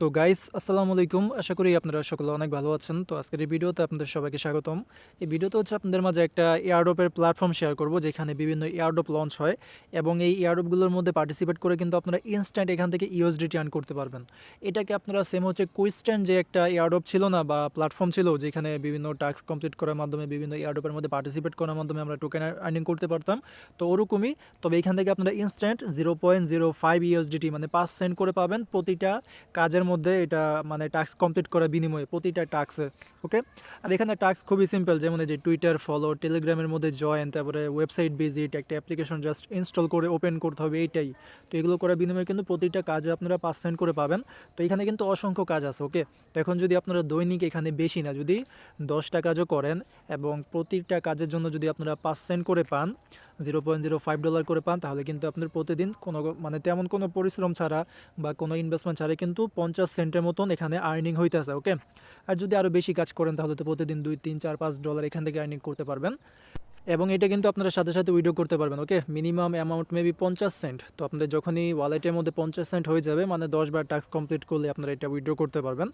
তো গাইস আসসালামু আলাইকুম। আশা করি আপনারা সকলে অনেক ভালো আছেন। তো আজকের এই ভিডিওতে আপনাদের সবাইকে স্বাগতম। এই ভিডিওতে হচ্ছে আপনাদের মাঝে একটা এয়ারড্রপের প্ল্যাটফর্ম শেয়ার করব, যেখানে বিভিন্ন এয়ারড্রপ লঞ্চ হয় এবং এই এয়ারড্রপগুলোর মধ্যে পার্টিসিপেট করে কিন্তু আপনারা ইনস্ট্যান্ট এখান থেকে ইউএসডিটি আর্ন করতে পারবেন। এটাকে আপনারা সেম হচ্ছে কুইস্ট্যান্ড যে একটা এয়ারড্রপ ছিল না বা প্ল্যাটফর্ম ছিল, যেখানে বিভিন্ন টাস্ক কমপ্লিট করার মাধ্যমে, বিভিন্ন এয়ারড্রপের মধ্যে পার্টিসিপেট করার মাধ্যমে আমরা টোকেন আর্নিং করতে পারতাম। তো ওরকমই, তবে এখান থেকে আপনারা instant zero point zero five USDT মানে পাঁচ সেন্ট করে পাবেন। প্রতিটা কাজের মধ্যে এটা মানে টাস্ক কমপ্লিট করার বিনিময়ে প্রতিটা টাস্কের ওকে আর এখানে টাস্ক খুবই সিম্পল যেমন যে টুইটার ফলো টেলিগ্রামের মধ্যে জয়েন তারপরে ওয়েবসাইট ভিজিট একটা অ্যাপ্লিকেশন জাস্ট ইনস্টল করে ওপেন করতে হবে, এইটাই। তো এগুলো করার বিনিময়ে কিন্তু প্রতিটা কাজে আপনারা পাঁচ সেন্ট করে পাবেন। তো এখানে কিন্তু অসংখ্য কাজ আছে ওকে তো এখন যদি আপনারা দৈনিক এখানে বেশি না, যদি দশটা কাজও করেন এবং প্রতিটা কাজের জন্য যদি আপনারা পাঁচ সেন্ট করে পান zero point zero five dollar করে পান, তাহলে কিন্তু আপনার প্রতিদিন কোনো মানে তেমন কোনো পরিশ্রম ছাড়া বা কোনো ইনভেস্টমেন্ট ছাড়া কিন্তু পঞ্চাশ সেন্টের মতন এখানে আর্নিং হইতেছে ওকে আর যদি আরও বেশি কাজ করেন, তাহলে তো প্রতিদিন দুই, তিন, চার, পাঁচ ডলার এখান থেকে আর্নিং করতে পারবেন। এবং এটা কিন্তু আপনারা সাথে সাথে উইড্রো করতে পারবেন ওকে মিনিমাম অ্যামাউন্ট মেবি পঞ্চাশ সেন্ট তো আপনাদের যখনই ওয়ালেটের মধ্যে পঞ্চাশ সেন্ট হয়ে যাবে মানে দশ বার টাস্ক কমপ্লিট করলে আপনারা এটা উইড্রো করতে পারবেন।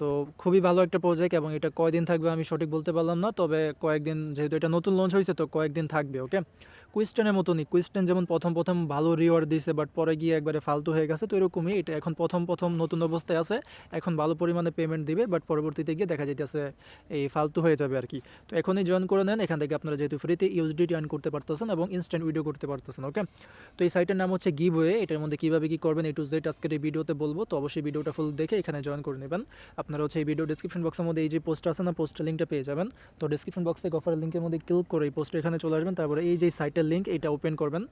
তো খুবই ভালো একটা প্রজেক্ট এবং এটা কয়দিন থাকবে আমি সঠিক বলতে পারলাম না, তবে কয়েকদিন, যেহেতু এটা নতুন লঞ্চ হয়েছে তো কয়েকদিন থাকবে ওকে কুইস্টেনের মতনই। কুইস্টেন যেমন প্রথম প্রথম ভালো রিওয়ার্ড দিয়েছে বাট পরে গিয়ে একবারে ফালতু হয়ে গেছে, তো এরকমই এটা। এখন প্রথম প্রথম নতুন অবস্থায় আছে, এখন ভালো পরিমাণে পেমেন্ট দিবে বাট পরবর্তীতে গিয়ে দেখা যাইতেছে এই ফালতু হয়ে যাবে আর কি। তো এখনই জয়েন করে নেন, এখান থেকে আপনারা যেহেতু ফ্রিতে ইউএসডিটি আর্ন করতে পারতেছেন এবং ইনস্ট্যান্ট ভিডিও করতে পারতেছেন ওকে তো এই সাইটের নাম হচ্ছে গিভওয়ে এটার মধ্যে কীভাবে কী করবেন এ টু জেড আজকের এই ভিডিওতে বলব, তো অবশ্যই ভিডিওটা ফুল দেখে এখানে জয়েন করে নেবেন। আপনারা হচ্ছে এই ভিডিও ডিসক্রিপশন বক্সের মধ্যে এই যে পোস্ট আছে না পোস্টের লিঙ্কটা পেয়ে যাবেন। তো ডিসক্রিপশন বক্স থেকে লিঙ্কের মধ্যে ক্লিক করে এই পোস্টে এখানে চলে আসবেন, তারপরে এই যে সাইটের লিঙ্ক এটা ওপেন করবেন।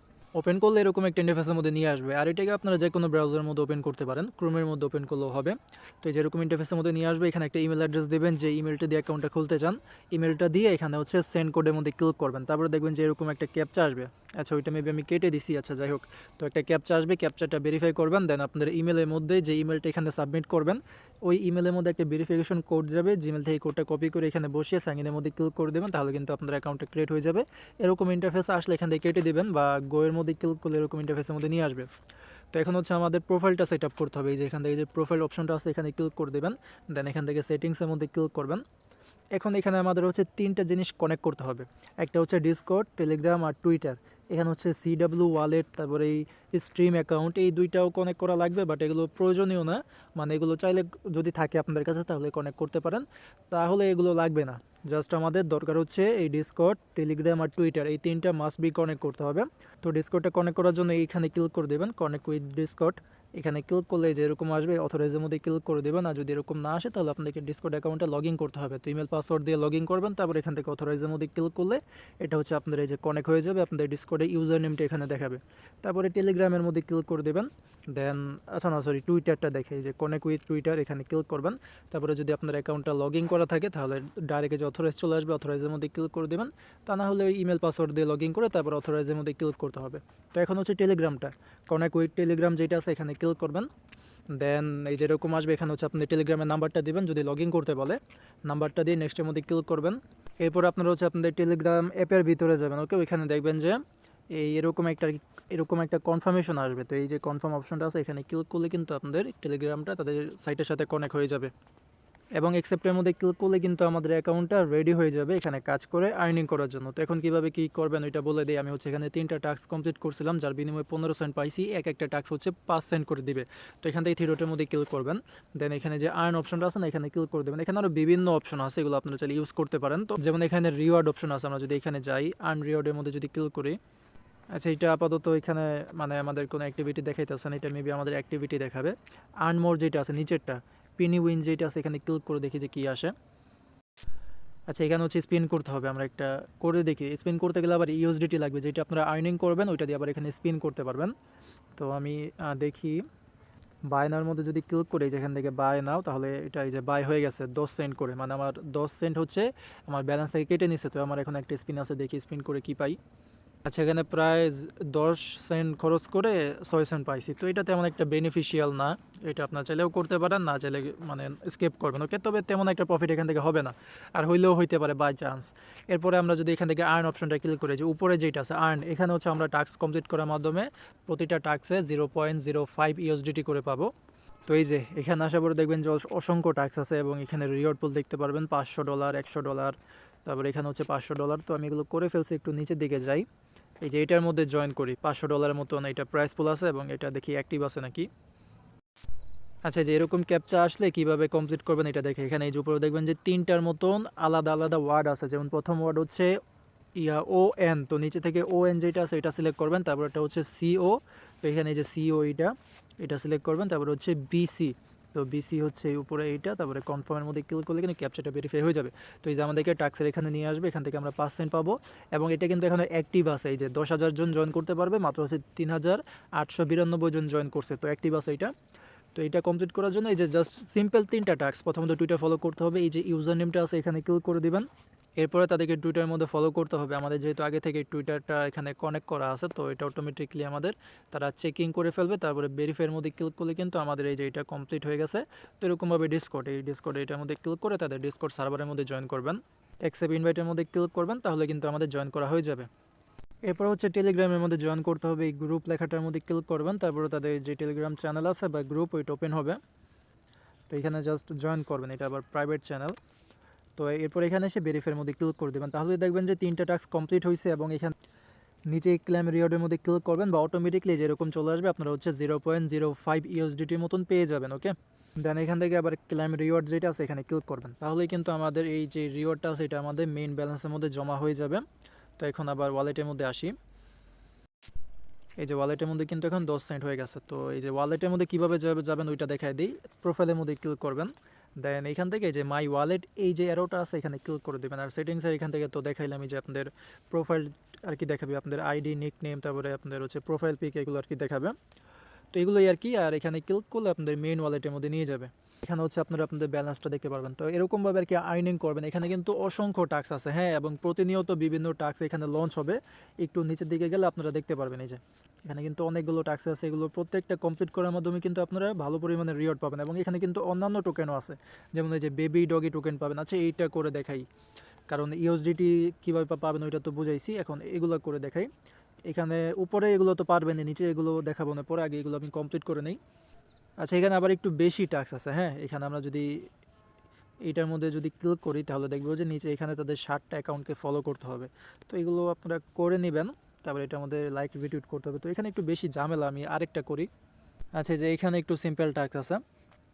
ওপেন করলে এরকম একটা ইন্টারফেসের মধ্যে নিয়ে আসবে। আর এটাকে আপনারা যে কোনো ব্রাউজারের মধ্যে ওপেন করতে পারেন ক্রোমের মধ্যে ওপেন করলেও হবে। তো এই যেরকম ইন্টারফেসের মধ্যে নিয়ে আসবে, এখানে একটা ইমেল অ্যাড্রেস দেবেন, যে ইমেলটা দিয়ে অ্যাকাউন্টটা খুলতে চান ইমেলটা দিয়ে এখানে হচ্ছে সেন্ড কোডের মধ্যে ক্লিক করবেন। তারপরে দেখবেন যে এরকম একটা ক্যাপচা আসবে। আচ্ছা ওইটা মেবি আমি কেটে দিছি আচ্ছা যাই হোক। তো একটা ক্যাপচা আসবে ক্যাপচাটা ভেরিফাই করবেন দেন আপনাদের ইমেলের মধ্যে যে ইমেলটা এখানে সাবমিট করবেন, ওই ইমেলের মধ্যে একটা ভেরিফিকেশন কোড যাবে জিমেল থেকে কোডটা কপি করে এখানে বসিয়ে সাইনের মধ্যে ক্লিক করে দেবেন, তাহলে কিন্তু আপনার অ্যাকাউন্টটা ক্রিয়েট হয়ে যাবে। এরকম ইন্টারফেস আসলে এখান থেকে কেটে দেবেন বা গোয়ের মধ্যে ক্লিক করলে এরকম ইন্টারফেসের মধ্যে নিয়ে আসবে। তো এখন হচ্ছে আমাদের প্রোফাইলটা সেট আপ করতে হবে। এই যে এখান থেকে যে প্রোফাইল অপশনটা আছে, এখানে ক্লিক করে দেবেন। দেন এখান থেকে সেটিংসের মধ্যে ক্লিক করবেন। এখন এখানে আমাদের হচ্ছে তিনটা জিনিস কানেক্ট করতে হবে। একটা হচ্ছে ডিসকর্ড টেলিগ্রাম আর টুইটার এখানে হচ্ছে সিডাব্লিউ ওয়ালেট তারপরে এই স্ট্রিম অ্যাকাউন্ট এই দুইটাও কানেক্ট করা লাগবে বাট এগুলো প্রয়োজনীয় না। মানে এগুলো চাইলে যদি থাকে আপনাদের কাছে, তাহলে কানেক্ট করতে পারেন। তাহলে এগুলো লাগবে না। জাস্ট আমাদের দরকার হচ্ছে এই ডিসকর্ড টেলিগ্রাম আর টুইটার এই তিনটা মাস্ট বি কানেক্ট করতে হবে। তো ডিসকর্ডটা কানেক্ট করার জন্য এইখানে ক্লিক করে দেবেন কানেক্ট উইথ ডিসকর্ড এখানে ক্লিক করলে যে এরকম আসবে অথরাইজের মধ্যে ক্লিক করে দেবেন, আর যদি এরকম না আসে, তাহলে আপনাদেরকে ডিসকর্ড অ্যাকাউন্টে লগ করতে হবে। তো ইমেল পাসওয়ার্ড দিয়ে লগ করবেন, তারপর এখান থেকে অথরাইজের মধ্যে ক্লিক করলে এটা হচ্ছে আপনাদের এই যে কানেক্ট হয়ে যাবে, আপনাদের ডিসকর্ডে ইউজার নেমটা এখানে দেখাবে। তারপরে টেলিগ্রামের মধ্যে ক্লিক করে দেবেন। দেন আচ্ছা না সরি টুইটারটা দেখে যে কানেক্ট উইথ টুইটার এখানে ক্লিক করবেন। তারপরে যদি আপনার অ্যাকাউন্টটা লগ ইন করা থাকে, তাহলে ডাইরেক্ট যে অথরাইজ চলে আসবে অথরাইজের মধ্যে ক্লিক করে দেবেন। তা না হলে ইমেল পাসওয়ার্ড দিয়ে লগ ইন করে তারপর অথরাইজের মধ্যে ক্লিক করতে হবে। তো এখন হচ্ছে টেলিগ্রামটা কানেক্ট উইথ টেলিগ্রাম যেটা আছে, এখানে ক্লিক করবেন। দেন এই যেরকম আসবে, এখানে হচ্ছে আপনি টেলিগ্রামের নাম্বারটা দিবেন, যদি লগ করতে বলে। নাম্বারটা দিয়ে নেক্সটের মধ্যে ক্লিক করবেন। এরপর আপনারা হচ্ছে আপনাদের টেলিগ্রাম অ্যাপের ভিতরে যাবেন ওকে ওইখানে দেখবেন যে, এই এরকম একটা এরকম একটা কনফার্মেশন আসবে। তো এই যে কনফার্ম অপশনটা আছে, এখানে ক্লিক করলে কিন্তু আপনাদের টেলিগ্রামটা তাদের সাইটের সাথে কানেক্ট হয়ে যাবে। এবং অ্যাকসেপ্টের মধ্যে ক্লিক করলে কিন্তু আমাদের অ্যাকাউন্টটা রেডি হয়ে যাবে এখানে কাজ করে আর্নিং করার জন্য। তো এখন কীভাবে কী করবেন ওইটা বলে দিই। আমি হচ্ছে এখানে তিনটা টাস্ক কমপ্লিট করছিলাম, যার বিনিময়ে পনেরো সেন্ট পাইছি। এক একটা টাস্ক হচ্ছে পাঁচ সেন্ট করে দিবে। তো এখান থেকে থ্রিডোটের মধ্যে ক্লিক করবেন। দেন এখানে যে আর্ন অপশনটা আছে না, এখানে ক্লিক করে দেবেন। এখানে আরও বিভিন্ন অপশন আছে, এগুলো আপনারা চাইলে ইউজ করতে পারেন। তো যেমন এখানে রিওয়ার্ড অপশন আছে, আমরা যদি এখানে যাই আর্ন রিওয়ার্ডের মধ্যে যদি ক্লিক করি আচ্ছা এটা আপাতত এখানে মানে আমাদের কোনো অ্যাক্টিভিটি দেখাইতেছে না, এটা মেবি আমাদের অ্যাক্টিভিটি দেখাবে। আর্ন মোর যেটা আছে, নিচেরটা পিনি উইন যেটা আছে, এখানে ক্লিক করে দেখি যে কী আসে। আচ্ছা এখানে হচ্ছে স্পিন করতে হবে, আমরা একটা করে দেখি। স্পিন করতে গেলে আবার ইউএসডিটি লাগবে, যেটা আপনারা আর্নিং করবেন, ওইটা দিয়ে আবার এখানে স্পিন করতে পারবেন। তো আমি দেখি বাই নাওয়ার মধ্যে যদি ক্লিক করি, যেখান থেকে বাই নাও তাহলে এটা এই যে বাই হয়ে গেছে, দশ সেন্ট করে। মানে আমার দশ সেন্ট হচ্ছে, আমার ব্যালেন্স থেকে কেটে নিছে, তো আমার এখন একটা স্পিন আছে, দেখি স্পিন করে কি পাই। আচ্ছা এখানে প্রায় দশ সেন্ট খরচ করে ছয় সেন্ট পাইছি। তো এটা তেমন একটা বেনিফিশিয়াল না। এটা আপনার চাইলেও করতে পারেন, না চাইলে মানে স্কেপ করবেন ওকে তবে তেমন একটা প্রফিট এখান থেকে হবে না। আর হইলেও হইতে পারে বাই চান্স এরপরে আমরা যদি এখান থেকে আর্ন অপশনটা ক্লিক করি, যে উপরে যেটা আছে আর্ন এখানে হচ্ছে আমরা টাস্ক কমপ্লিট করার মাধ্যমে প্রতিটা টাস্কে zero point zero five USDT করে পাবো। তো এই যে, এখানে আসার পরে দেখবেন যে অসংখ্য ট্যাক্স আছে এবং এখানে রিওয়ার্ড পুল দেখতে পারবেন, পাঁচশো ডলার একশো ডলার তারপর এখানে হচ্ছে পাঁচশো ডলার তো আমি এগুলো করে ফেলছি, একটু নিচের দিকে যাই। এই যে এটার মধ্যে জয়েন করি, পাঁচশো ডলারের মতন এটা প্রাইস পুল আছে এবং এটা দেখি অ্যাক্টিভ আছে নাকি। আচ্ছা যে এরকম ক্যাপচা আসলে কীভাবে কমপ্লিট করবেন এটা দেখে এখানে এই যে উপরে দেখবেন যে তিনটার মতন আলাদা আলাদা ওয়ার্ড আছে। যেমন প্রথম ওয়ার্ড হচ্ছে ইয়া ও এন তো নিচে থেকে ও এন যেটা আছে এটা সিলেক্ট করবেন। তারপর এটা হচ্ছে সিও তো এখানে যে সিও এটা এটা সিলেক্ট করবেন। তারপর হচ্ছে বিসি তো বিসি হচ্ছে এই উপরে এইটা, তারপরে কনফার্মের মধ্যে ক্লিক করলে কিন্তু ক্যাপচারটা ভেরিফাই হয়ে যাবে। তো এই যে আমাদেরকে ট্যাক্সের এখানে নিয়ে আসবে, এখান থেকে আমরা পার্সেন্ট পাবো এবং এটা কিন্তু এখানে অ্যাক্টিভ আছে, এই যে দশ হাজার জন জয়েন করতে পারবে, মাত্র হচ্ছে তিন হাজার আটশো বিরানব্বই জন জয়েন করছে, তো অ্যাক্টিভ আছে এটা। তো এটা কমপ্লিট করার জন্য এই যে জাস্ট সিম্পল তিনটা টাস্ক প্রথমত টুইটার ফলো করতে হবে, এই যে ইউজার নেমটা আছে এখানে ক্লিক করে দিবেন। এরপরে তাদেরকে টুইটারের মধ্যে ফলো করতে হবে। আমাদের যেহেতু আগে থেকে টুইটারটা এখানে কানেক্ট করা আছে, তো এটা অটোমেটিকলি আমাদের তারা চেকিং করে ফেলবে। তারপরে ভেরিফাইয়ের মধ্যে ক্লিক করলে কিন্তু আমাদের এই যে এটা কমপ্লিট হয়ে গেছে। তো এরকমভাবে ডিসকোড এই ডিসকোড এটার মধ্যে ক্লিক করে তাদের ডিসকোড সার্ভারের মধ্যে জয়েন করবেন। অ্যাকসেপ্ট ইনভাইটের মধ্যে ক্লিক করবেন, তাহলে কিন্তু আমাদের জয়েন করা হয়ে যাবে। এরপর হচ্ছে টেলিগ্রামের মধ্যে জয়েন করতে হবে, এই গ্রুপ লেখাটার মধ্যে ক্লিক করবেন। তারপরে তাদের যে টেলিগ্রাম চ্যানেল আছে বা গ্রুপ ওইটা ওপেন হবে। তো এখানে জাস্ট জয়েন করবেন, এটা আবার প্রাইভেট চ্যানেল তো এরপর এখানে এসে বেরিফের মধ্যে ক্লিক করে দেবেন। তাহলে দেখবেন যে তিনটা টাস্ক কমপ্লিট হয়েছে এবং এখানে নিচে ক্লেম রিওয়ার্ডের মধ্যে ক্লিক করবেন বা অটোমেটিকলি যেরকম চলে আসবে আপনারা হচ্ছে জিরো পয়েন্ট জিরো ফাইভ ইউএসডিটির মতন পেয়ে যাবেন ওকে দেন এখান থেকে আবার ক্লেম রিওয়ার্ড যেটা আছে এখানে ক্লিক করবেন। তাহলেই কিন্তু আমাদের এই যে রিওয়ার্ডটা আছে এটা আমাদের মেইন ব্যালেন্সের মধ্যে জমা হয়ে যাবে। তো এখন আবার ওয়ালেটের মধ্যে আসি। এই যে ওয়ালেটের মধ্যে কিন্তু এখন দশ সেন্ট হয়ে গেছে। তো এই যে ওয়ালেটের মধ্যে কীভাবে যাবে যাবেন ওইটা দেখায় দিই। প্রোফাইলের মধ্যে ক্লিক করবেন। দেন এখান থেকে যে মাই ওয়ালেট এই যে অ্যারোটা আছে, এখানে ক্লিক করে দেবেন। আর সেটিংসের এখান থেকে তো দেখাইলাম যে আপনাদের প্রোফাইল আর কি দেখাবে, আপনাদের আইডি নিক নেম তারপরে আপনাদের হচ্ছে প্রোফাইল পিক এগুলো আর কি দেখাবে। তো এগুলোই আর কি, আর এখানে ক্লিক করলে আপনাদের মেইন ওয়ালেটের মধ্যে নিয়ে যাবে। এখানে হচ্ছে আপনারা আপনাদের ব্যালেন্সটা দেখতে পারবেন। তো এরকমভাবে আর কি আর্নিং করবেন। এখানে কিন্তু অসংখ্য টাক্স আছে হ্যাঁ? এবং প্রতিনিয়ত বিভিন্ন টাক্স এখানে লঞ্চ হবে। একটু নিচের দিকে গেলে আপনারা দেখতে পারবেন এই যে। এখানে কিন্তু অনেকগুলো টাক্স আছে, এগুলো প্রত্যেকটা কমপ্লিট করার মাধ্যমে কিন্তু আপনারা ভালো পরিমাণে রিওয়ার্ড পাবেন। এবং এখানে কিন্তু অন্যান্য টোকেনও আছে। যেমন এই যে বেবি ডগি টোকেন পাবেন। আচ্ছা এইটা করে দেখাই। কারণ ইউএসডিটি কীভাবে পাবেন ওইটা তো বুঝাইছি। এখন এগুলো করে দেখাই। এখানে উপরে এগুলো তো পারবেন নিচে এগুলো দেখাবো না। পরে আগে এগুলো আমি কমপ্লিট করে নেই। আচ্ছা এখানে আবার একটু বেশি টাক্স আছে হ্যাঁ? এখানে আমরা যদি এটার মধ্যে যদি ক্লিক করি, তাহলে দেখব যে নিচে এখানে তাদের ষাটটা অ্যাকাউন্টকে ফলো করতে হবে। তো এগুলো আপনারা করে নেবেন, তারপরে এটার মধ্যে লাইক রিটুইট করতে হবে। তো এখানে একটু বেশি ঝামেলা, আমি আরেকটা করি। আচ্ছা যে এখানে একটু সিম্পল টাক্স আছে।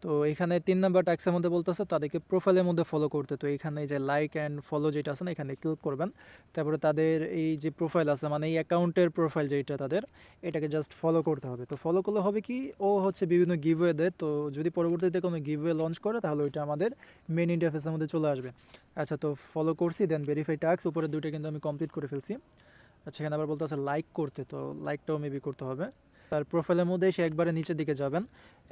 তো এখানে তিন নাম্বার ট্যাক্সের মধ্যে বলতেছে, তাদেরকে প্রোফাইলের মধ্যে ফলো করতে। তো এখানে যে লাইক অ্যান্ড ফলো যেটা আছে না, এখানে ক্লিক করবেন। তারপরে তাদের এই যে প্রোফাইল আছে মানে এই অ্যাকাউন্টের প্রোফাইল যেটা তাদের, এটাকে জাস্ট ফলো করতে হবে। তো ফলো করলে হবে কি, ও হচ্ছে বিভিন্ন গিভওয়ে দেয়। তো যদি পরবর্তীতে কোনো গিভওয়ে লঞ্চ করে, তাহলে ওইটা আমাদের মেন ইন্টারফেসের মধ্যে চলে আসবে। আচ্ছা তো ফলো করছি দেন ভেরিফাই ট্যাক্স উপরে দুইটা কিন্তু আমি কমপ্লিট করে ফেলছি। আচ্ছা এখানে আবার বলতে আছে লাইক করতে, তো লাইকটাও মেবি করতে হবে। তার প্রোফাইলের মধ্যে এসে একবারে নিচের দিকে যাবেন।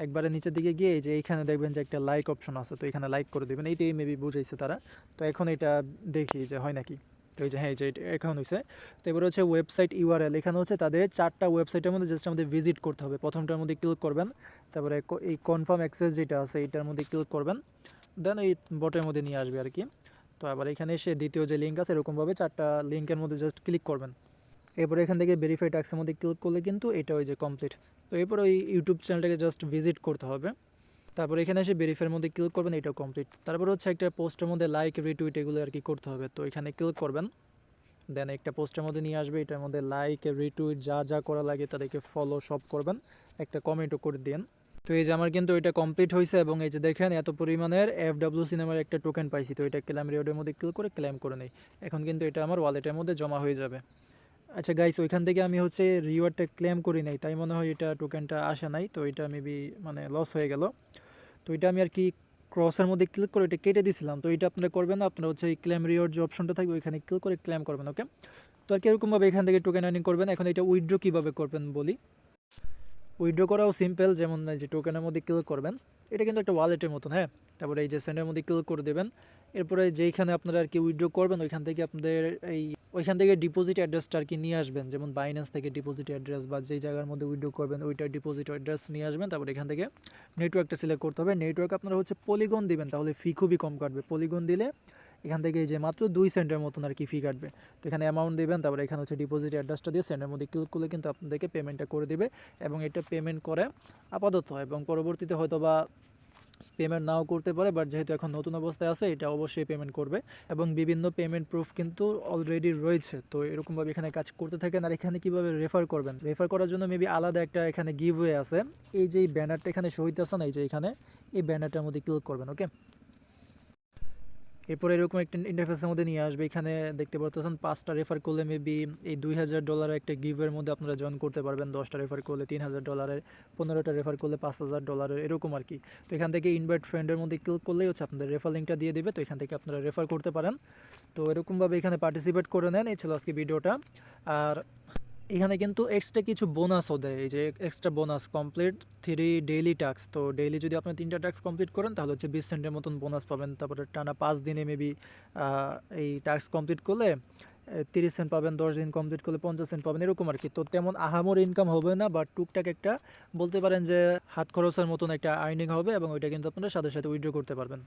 একবারে নিচের দিকে গিয়ে যে এইখানে দেখবেন যে একটা লাইক অপশন আছে, তো এখানে লাইক করে দেবেন। এইটাই মেবি বুঝাইছে তারা। তো এখন এটা দেখি যে হয় নাকি? তো এই যে হ্যাঁ এই যে এখন হয়েছে তো এবার হচ্ছে ওয়েবসাইট ইউআরএল এখানে হচ্ছে তাদের চারটা ওয়েবসাইটের মধ্যে জাস্ট আমাদের ভিজিট করতে হবে। প্রথমটার মধ্যে ক্লিক করবেন। তারপরে এই কনফার্ম অ্যাক্সেস যেটা আছে, এইটার মধ্যে ক্লিক করবেন। দেন এই বটের মধ্যে নিয়ে আসবে আর কি তো আবার এখানে এসে দ্বিতীয় যে লিঙ্ক আছে, এরকমভাবে চারটা লিঙ্কের মধ্যে জাস্ট ক্লিক করবেন। এরপর এখান থেকে ভেরিফাই ট্যাক্সের মধ্যে ক্লিক করলে কিন্তু এটা ওই যে কমপ্লিট তো এরপর ওই ইউটিউব চ্যানেলটাকে জাস্ট ভিজিট করতে হবে। তারপর এখানে এসে ভেরিফাইয়ের মধ্যে ক্লিক করবেন, এটাও কমপ্লিট তারপর হচ্ছে একটা পোস্টের মধ্যে লাইক রিটুইট এগুলো আর কি করতে হবে। তো এখানে ক্লিক করবেন। দেন একটা পোস্টের মধ্যে নিয়ে আসবে, এটার মধ্যে লাইক রিটুইট যা যা করা লাগে তাদেরকে ফলো সব করবেন। একটা কমেন্টও করে দিন তো এই যে আমার কিন্তু এটা কমপ্লিট হয়েছে এবং এই যে দেখেন এত পরিমাণের এফ ডাব্লিউ সিনেমার একটা টোকেন পাইছি। তো এটা ক্লাম রিওয়ার্ডের মধ্যে ক্লিক করে ক্লেম করে নেই। এখন কিন্তু এটা আমার ওয়ালেটের মধ্যে জমা হয়ে যাবে। আচ্ছা গাইস ওইখান থেকে আমি হচ্ছে রিওয়ার্ডটা ক্লেম করি নাই। তাই মনে হয় এটা টোকেনটা আসে নাই, তো এটা মেবি মানে লস হয়ে গেল। তো এটা আমি আর কি ক্রসের মধ্যে ক্লিক করে এটা কেটে দিয়েছিলাম তো এটা আপনারা করবেন আপনারা হচ্ছে এই ক্লেম রিওয়ার্ড যে অপশনটা থাকবে, ওইখানে ক্লিক করে ক্লেম করবেন ওকে তো আর কীরকমভাবে এখান থেকে টোকেন আর্নিং করবেন। এখন এটা উইথড্র কীভাবে করবেন বলি? উইথড্র করাও সিম্পল যেমন যে টোকেনের মধ্যে ক্লিক করবেন। এটা কিন্তু একটা ওয়ালেটের মতন হ্যাঁ? তারপরে এই যে সেন্ডের মধ্যে ক্লিক করে দেবেন। এরপরে যেইখানে আপনারা আর কি উইথড্র করবেন, ওইখান থেকে আপনাদের এই, ওইখান থেকে ডিপোজিট অ্যাড্রেসটা আর কি নিয়ে আসবেন। যেমন বাইন্যান্স থেকে ডিপোজিট অ্যাড্রেস বা যেই জায়গার মধ্যে উইড্রো করবেন ওইটার ডিপোজিট অ্যাড্রেস নিয়ে আসবেন। তারপর এখান থেকে নেটওয়ার্কটা সিলেক্ট করতে হবে। নেটওয়ার্ক আপনারা হচ্ছে পলিগন দিবেন, তাহলে ফি খুবই কম কাটবে। পলিগন দিলে এখান থেকে যে মাত্র দুই সেন্টের মতন আর কি ফি কাটবে। তো এখানে অ্যামাউন্ট দেবেন, তারপরে এখানে হচ্ছে ডিপোজিট অ্যাড্রেসটা দিয়ে সেন্টের মধ্যে ক্লিক করলে কিন্তু আপনাদেরকে পেমেন্টটা করে দিবে এবং এটা পেমেন্ট করে আপাতত। এবং পরবর্তীতে হয়তো বা পেমেন্ট নাও করতে পারে বাট যেহেতু এখন নতুন অবস্থায় আছে, এটা অবশ্যই পেমেন্ট করবে। এবং বিভিন্ন পেমেন্ট প্রুফ কিন্তু অলরেডি রয়েছে। তো এরকমভাবে এখানে কাজ করতে থাকেন। আর এখানে কীভাবে রেফার করবেন? রেফার করার জন্য মেবি আলাদা একটা এখানে গিভ হয়ে আছে। এই যে ব্যানারটা এখানে শহীদ আছে না এই যে এখানে, এই ব্যানারটার মধ্যে ক্লিক করবেন ওকে এরপর এরকম একটা ইন্টারফেসের মধ্যে নিয়ে আসবে। এখানে দেখতে পারতেছেন পাঁচটা রেফার করলে মেবি এই দুই হাজার ডলারের একটা গিভের মধ্যে আপনারা জয়েন করতে পারবেন। দশটা রেফার করলে তিন হাজার ডলারের পনেরোটা রেফার করলে পাঁচ হাজার ডলারের এরকম আর কি। তো এখান থেকে ইনভাইট ফ্রেন্ডের মধ্যে ক্লিক করলেই হচ্ছে আপনাদের রেফার লিঙ্কটা দিয়ে দেবে। তো এখান থেকে আপনারা রেফার করতে পারেন। তো এরকমভাবে এখানে পার্টিসিপেট করে নেন। এই ছিল আজকে ভিডিওটা আর এখানে কিন্তু এক্সট্রা কিছু বোনাসও দেয়। এই যে extra bonus complete three daily task তো ডেইলি যদি আপনি তিনটা টাস্ক কমপ্লিট করেন, তাহলে হচ্ছে বিশ সেন্টের মতন বোনাস পাবেন। তারপরে টানা পাঁচ দিনে মেবি এই টাস্ক কমপ্লিট করলে তিরিশ সেন্ট পাবেন, দশ দিন কমপ্লিট করলে পঞ্চাশ সেন্ট পাবেন, এরকম আর কি তো তেমন আহামর ইনকাম হবে না বাট টুকটাক একটা বলতে পারেন যে হাত খরচের মতন একটা আর্নিং হবে এবং ওইটা কিন্তু আপনারা সাথে সাথে উইড্রো করতে পারবেন।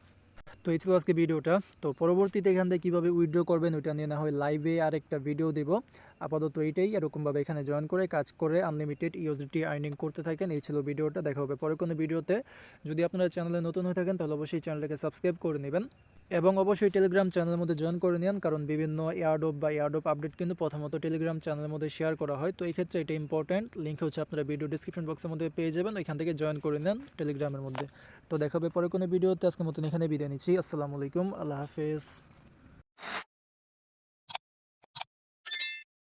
তো এই ছিল আজকে ভিডিওটা। তো পরবর্তীতে এখান থেকে কীভাবে উইথড্র করবেন ওইটা নিয়ে না হয় লাইভে আর একটা ভিডিও দেবো। আপাতত এইটাই। এরকমভাবে এখানে জয়েন করে, কাজ করে আনলিমিটেড ইউজিটি আর্নিং করতে থাকেন। এই ছিল ভিডিওটা দেখা হবে পরে কোনো ভিডিওতে যদি আপনারা চ্যানেলে নতুন হয়ে থাকেন, তাহলে অবশ্যই চ্যানেলটাকে সাবস্ক্রাইব করে নেবেন। এবং অবশ্যই টেলিগ্রাম চ্যানেলের মধ্যে জয়েন করে নিন, কারণ বিভিন্ন এয়ারডোপ বা এয়ারডোপ আপডেট কিন্তু প্রথমত টেলিগ্রাম চ্যানেলের মধ্যে শেয়ার করা হয়। তো এই ক্ষেত্রে এটা ইম্পর্ট্যান্ট লিঙ্ক হচ্ছে আপনারা ভিডিও ডিসক্রিপশন বক্সের মধ্যে পেয়ে যাবেন, ওইখান থেকে জয়েন করে নেন টেলিগ্রামের মধ্যে। তো দেখাবে পরে কোনো ভিডিওতে আজকের মতন এখানে বিদায় নিচ্ছি। আসসালামু আলাইকুম। আল্লাহ হাফেজ।